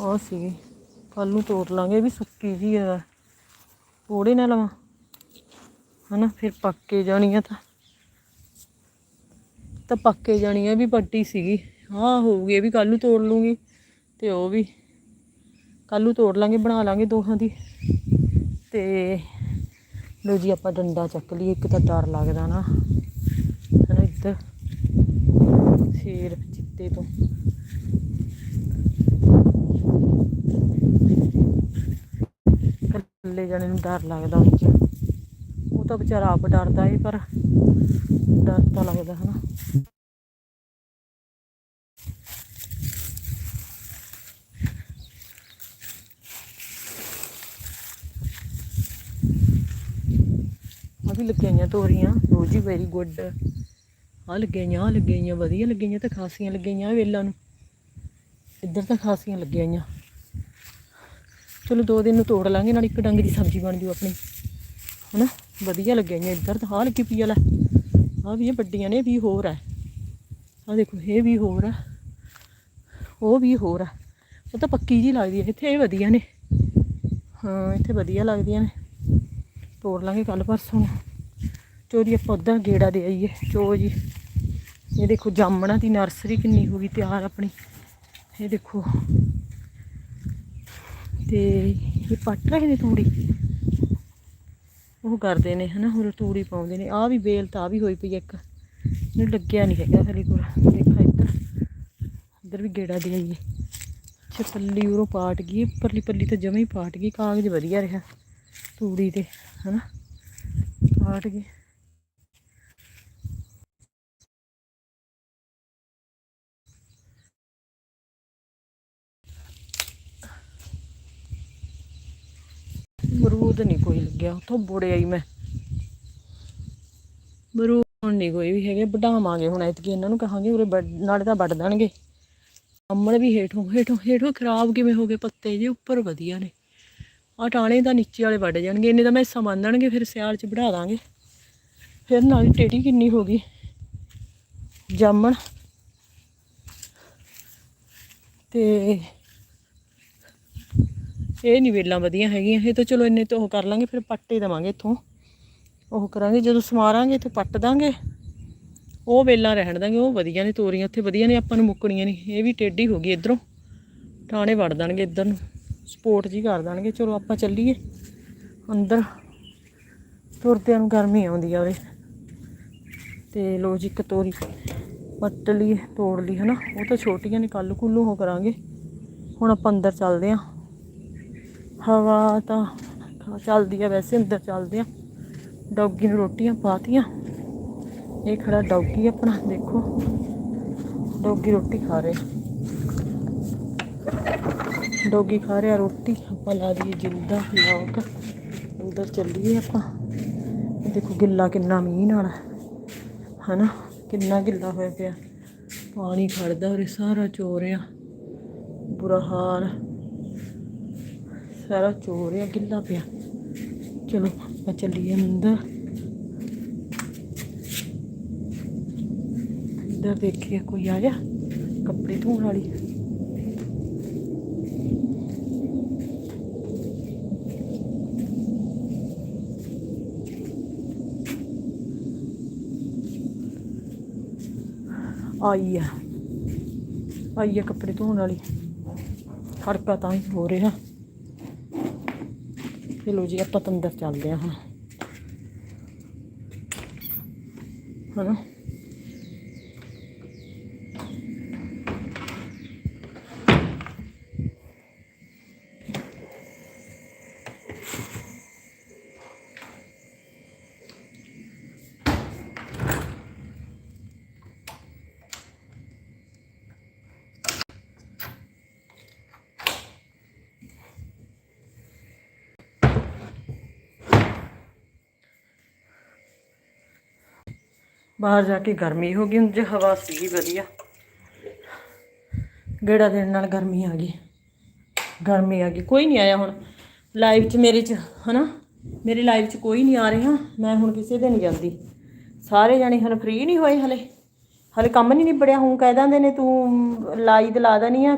ਉਹ ਸੀਗੀ। ਕੱਲ ਨੂੰ ਤੋੜ ਲਾਂਗੇ ਇਹ ਵੀ ਸੁੱਕੀ ਜੀ ਹੈ ਕੋੜੇ ਨਾ ਲਵਾਂ। ਹਨਾ, ਫਿਰ ਪੱਕੇ ਕੇ ਜਾਣੀ ਆ ਤਾਂ। ਤਾਂ ਪੱਕ ਕੇ ਜਾਣੀ ਆ ਵੀ ਪੱਟੀ ਸੀਗੀ। ਹਾਂ, ਹੋਊਗੀ, ਇਹ ਵੀ ਕੱਲ ਨੂੰ ਤੋੜ ਲੂੰਗੀ। ਤੇ ਉਹ ਵੀ ਕੱਲ ਨੂੰ ਤੋੜ ਲਾਂਗੇ, ਬਣਾ ਲਾਂਗੇ ਦੋਹਾਂ ਦੀ। ਤੇ ਲੋ ਜੀ, ਆਪਾਂ ਡੰਡਾ ਚੱਕ ਲਈ ਇੱਕ ਤਾਂ ਡਰ ਲੱਗਦਾ ਨਾ। ਹਨਾ, ਇੱਧਰ। ਸ਼ੇਰ ਚਿੱਤੇ ਤੋਂ। ਇਕੱਲੇ ਜਾਣੇ ਨੂੰ ਡਰ ਲੱਗਦਾ ਵਿੱਚ ਉਹ ਤਾਂ ਵਿਚਾਰਾ ਆਪ ਡਰਦਾ ਏ, ਪਰ ਡਰ ਤਾਂ ਲੱਗਦਾ ਹਨਾ। ਆ ਵੀ ਲੱਗੀਆਂ ਤੋਰੀਆਂ ਰੋਜੀ ਵੈਰੀ ਗੁੱਡ। ਆ ਲੱਗੀਆਂ ਆ ਲੱਗੀਆਂ, ਵਧੀਆ ਲੱਗੀਆਂ ਤਾਂ ਖਾਸੀਆਂ ਲੱਗੀਆਂ ਵੇਲਾਂ ਨੂੰ। ਇੱਧਰ ਤਾਂ ਖਾਸੀਆਂ ਲੱਗੀਆਂ ਚਲੋ ਦੋ ਦਿਨ ਨੂੰ ਤੋੜ ਲਾਂਗੇ, ਨਾਲ ਇੱਕ ਡੰਗ ਦੀ ਸਬਜ਼ੀ ਬਣ ਜੂ ਆਪਣੀ। ਹਨਾ? ਵਧੀਆ ਲੱਗਿਆ ਲੱਗੀਆਂ ਇੱਧਰ ਤਾਂ ਹਾਲ ਲੱਗੀ ਪਈ ਆ ਆ ਵੀ ਇਹ ਵੱਡੀਆਂ ਨੇ, ਇਹ ਵੀ ਹੋਰ ਹੈ ਆ ਦੇਖੋ, ਇਹ ਵੀ ਹੋਰ ਹੈ ਉਹ ਵੀ ਹੋਰ ਹੈ ਉਹ ਤਾਂ ਪੱਕੀ ਜੀ ਲੱਗਦੀ ਹੈ ਇੱਥੇ ਇਹ ਵਧੀਆ ਨੇ। ਹਾਂ, ਇੱਥੇ ਵਧੀਆ ਲੱਗਦੀਆਂ ਨੇ। ਤੋੜ ਲਾਂਗੇ ਕੱਲ ਪਰਸੋਂ। ਨੂੰ। ਚੋਰੀ ਆਪਾਂ ਉੱਧਰ ਗੇੜਾ ਦੇ ਆਈਏ। ਚੋ ਜੀ, ਇਹ ਦੇਖੋ, ਜਾਮਣਾ ਦੀ ਨਰਸਰੀ ਕਿੰਨੀ ਹੋ ਗਈ ਤਿਆਰ ਆਪਣੀ। ਇਹ ਦੇਖੋ। ਤੇ ਇਹ ਪੱਟ ਰਹੇ ਨੇ ਤੂੜੀ। ਉਹ ਕਰਦੇ ਨੇ ਹਨਾ ਹੋਰ ਤੂੜੀ ਪਾਉਂਦੇ ਨੇ। ਆ ਵੀ ਬੇਲ ਤਾਂ ਆ ਵੀ ਹੋਈ ਪਈ ਇੱਕ। ਇਹਨੂੰ ਲੱਗਿਆ ਨਹੀਂ ਹੈਗਾ ਹਲੇ ਕੋਲ। ਦੇਖਾ ਇੱਧਰ। ਇੱਧਰ ਵੀ ਗੇੜਾ ਦੇ ਆਈਏ। ਅੱਛਾ, ਪੱਲੀ ਉਰੋਂ ਪਾਟ ਗਈ ਪਰਲੀ ਪੱਲੀ ਤਾਂ ਜਮੇ ਹੀ ਪਾਟ ਗਈ। ਕਾਗਜ਼ ਵਧੀਆ ਰਿਹਾ। ਤੂੜੀ ਤੇ, ਹਨਾ। ਪਾਟ ਗਏ ਮਰੂਦ ਨਹੀਂ ਕੋਈ ਲੱਗਿਆ, ਉੱਥੋਂ ਬੁੜੇ ਆਈ ਮੈਂ। ਮਰੂਦ ਨਹੀਂ ਕੋਈ ਵੀ ਹੈਗੇ, ਵਢਾਵਾਂਗੇ ਹੁਣ ਐਤਕੀ ਇਹਨਾਂ ਨੂੰ, ਕਹਾਂਗੇ ਉਰੇ ਨਾਲੇ ਤਾਂ ਵੱਢ ਦੇਣਗੇ। ਅੰਮੜ ਵੀ ਹੇਠੋਂ ਹੇਠੋਂ ਹੇਠੋਂ ਖਰਾਬ ਕਿਵੇਂ ਹੋ ਗਏ ਪੱਤੇ ਜੇ, ਉੱਪਰ ਵਧੀਆ ਨੇ। ਆ ਟਾਣੇ ਤਾਂ ਨੀਚੇ ਵਾਲੇ ਵੱਢ ਜਾਣਗੇ, ਇੰਨੇ ਤਾਂ ਮੈਂ ਹਿੱਸਾ ਫਿਰ ਸਿਆਲ ਚ ਵਢਾ ਦਾਂਗੇ। ਫਿਰ ਨਾਲ ਟੇਢੀ ਕਿੰਨੀ ਹੋ ਗਈ। ਜਾਮਣ। ਤੇ ਇਹ ਨਹੀਂ ਵੇਲਾਂ ਵਧੀਆ ਹੈਗੀਆਂ, ਇਹ ਤਾਂ ਚਲੋ ਇੰਨੇ ਤੋਂ ਉਹ ਕਰ ਲਾਂਗੇ, ਫਿਰ ਪੱਟੇ ਦੇਵਾਂਗੇ ਇੱਥੋਂ। ਉਹ ਕਰਾਂਗੇ, ਜਦੋਂ ਸਮਾਰਾਂਗੇ ਇੱਥੇ ਪੱਟ ਦਾਂਗੇ। ਉਹ ਵੇਲਾਂ ਰਹਿਣ ਦਾਂਗੇ, ਉਹ ਵਧੀਆ ਨੇ, ਤੋਰੀਆਂ ਉੱਥੇ ਵਧੀਆ ਨੇ, ਆਪਾਂ ਨੂੰ ਮੁੱਕਣੀਆਂ ਨਹੀਂ ਇਹ ਵੀ ਟੇਢੀ ਹੋ ਗਈ ਇਧਰੋਂ। ਟਾਣੇ ਵੜ ਦੇਣਗੇ ਇੱਧਰ ਨੂੰ, ਸਪੋਰਟ ਜੀ ਕਰ ਦੇਣਗੇ, ਚਲੋ ਆਪਾਂ ਚੱਲੀਏ ਅੰਦਰ। ਤੁਰਦਿਆਂ ਨੂੰ ਗਰਮੀ ਆਉਂਦੀ ਆ ਉਰੇ। ਤੇ ਲੋ ਜੀ ਇੱਕ ਤੋਰੀ ਪੱਟ ਲਈ ਤੋੜ ਲਈ, ਹਨਾ। ਉਹ ਤਾਂ ਛੋਟੀਆਂ ਨੇ ਕੱਲ ਕੁੱਲੂ ਹੋ ਕਰਾਂਗੇ। ਹੁਣ ਆਪਾਂ ਅੰਦਰ ਚੱਲਦੇ ਆਂ। ਹਵਾ ਤਾਂ ਚੱਲਦੀ ਆ ਵੈਸੇ, ਅੰਦਰ ਚੱਲਦੇ ਆ। ਡੌਗੀ ਨੂੰ ਰੋਟੀਆਂ ਪਾਤੀਆਂ। ਇਹ ਖੜਾ ਡੌਗੀ ਆਪਣਾ, ਦੇਖੋ। ਡੌਗੀ ਰੋਟੀ ਖਾ ਰਿਹਾ। ਡੌਗੀ ਖਾ ਰਿਹਾ ਰੋਟੀ। ਆਪਾਂ ਲਾ ਦਈਏ ਜਿੰਦਾ ਲੋਕ। ਅੰਦਰ ਚੱਲੀਏ ਆਪਾਂ। ਦੇਖੋ ਗਿੱਲਾ ਕਿੰਨਾ ਮੀਂਹ ਨਾਲ। ਹਨਾ? ਕਿੰਨਾ ਗਿੱਲਾ ਹੋਇਆ ਪਿਆ। ਪਾਣੀ ਖੜਦਾ ਉਰੇ, ਸਾਰਾ ਚੋਰਿਆ। ਬੁਰਾ ਹਾਲ। ਸਾਰਾ ਚੋਰ ਚੋਰਿਆ ਗਿੱਲਾ ਪਿਆ। ਚਲੋ, ਆਪਾਂ ਚੱਲੀਏ ਅੰਦਰ। ਇੱਧਰ ਦੇਖੀਏ ਕੋਈ ਆਇਆ ਕੱਪੜੇ ਧੋਣ ਵਾਲੀ। ਆਈ ਆ ਆਈ ਆ ਕੱਪੜੇ ਧੋਣ ਵਾਲੀ। ਖੜਕਾ ਤਾਂ ਹੀ ਹੋ ਰਿਹਾ। ਚਲੋ ਜੀ ਆਪਾਂ ਤਾਂ ਅੰਦਰ ਚੱਲਦੇ ਹਾਂ ਹੁਣ। ਹਨਾ? ਬਾਹਰ ਜਾ ਕੇ ਗਰਮੀ ਹੋ ਗਈ, ਹੁਣ ਹਵਾ ਸੀਗੀ ਵਧੀਆ। ਗੇੜਾ ਦੇਣ ਨਾਲ ਗਰਮੀ ਆ ਗਈ। ਗਰਮੀ ਆ ਗਈ, ਕੋਈ ਨਹੀਂ ਆਇਆ ਹੁਣ। ਲਾਈਵ 'ਚ ਮੇਰੇ 'ਚ, ਹਨਾ? ਮੇਰੇ ਲਾਈਵ 'ਚ ਕੋਈ ਨਹੀਂ ਆ ਰਿਹਾ, ਮੈਂ ਹੁਣ ਕਿਸੇ ਦੇ ਨਹੀਂ ਜਾਂਦੀ। ਸਾਰੇ ਜਾਣੇ ਹਲੇ ਫ੍ਰੀ ਨਹੀਂ ਹੋਏ ਹਲੇ। ਹਲੇ ਕੰਮ ਨਹੀਂ ਨਿਬੜਿਆ, ਹੁਣ ਕਹਿ ਦਿੰਦੇ ਨੇ ਤੂੰ ਲਾਈ ਲਾ ਦੇਣੀ ਆ